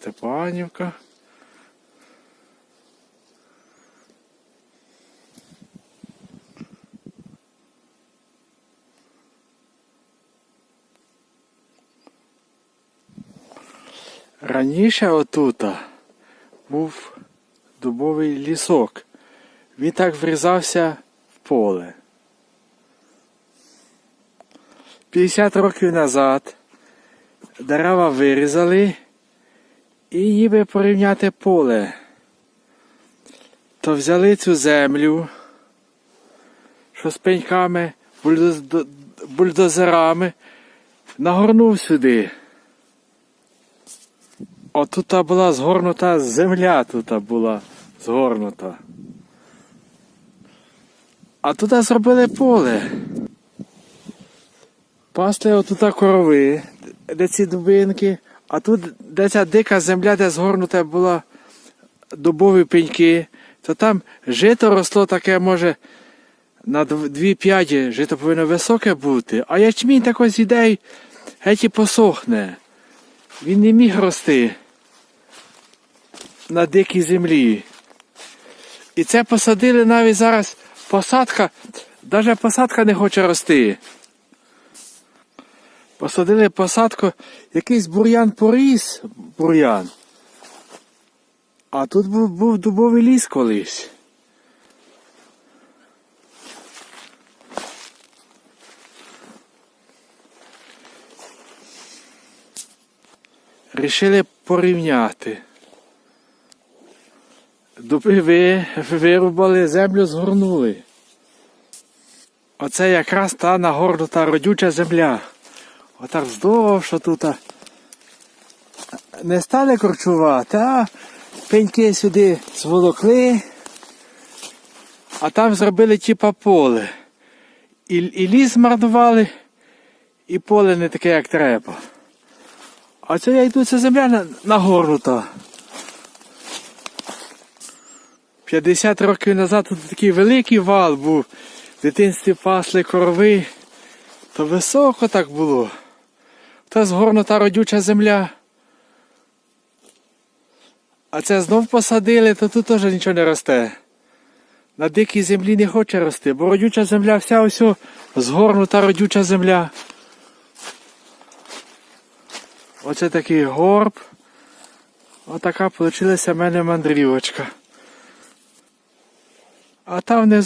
Степанівка. Раніше отута був дубовий лісок. Він так врізався в поле. 50 років назад дерева вирізали і ніби порівняти поле. То взяли цю землю, що з пеньками, бульдоз- бульдозерами, нагорнув сюди. Отут була згорнута земля, тут була згорнута. А тут зробили поле. Пасли отут корови, де ці дубинки, а тут, де ця дика земля, де згорнута була дубові пеньки, то там жито росло таке, може, на дв- дві п'яді жито повинно високе бути, а ячмінь так ось іде й геть і посохне. Він не міг рости на дикій землі. І це посадили навіть зараз посадка, навіть посадка не хоче рости. Посадили посадку, якийсь бур'ян поріс, бур'ян. А тут був, був дубовий ліс колись. Рішили порівняти. Дуби ви, вирубали, землю згорнули. Оце якраз та нагорнута родюча земля. Отак вздовж тут. Не стали корчувати, а пеньки сюди зволокли, а там зробили типа поле. І, і ліс змарнували, і поле не таке, як треба. А це я йду, ця земля на- нагорнута. 50 років назад тут такий великий вал був. В дитинстві пасли корови. То високо так було. Та згорнута родюча земля. А це знов посадили, то тут теж нічого не росте. На дикій землі не хоче рости, бо родюча земля вся ось згорнута родюча земля. Оце такий горб. Отака вийшла в мене мандрівочка. А там внизу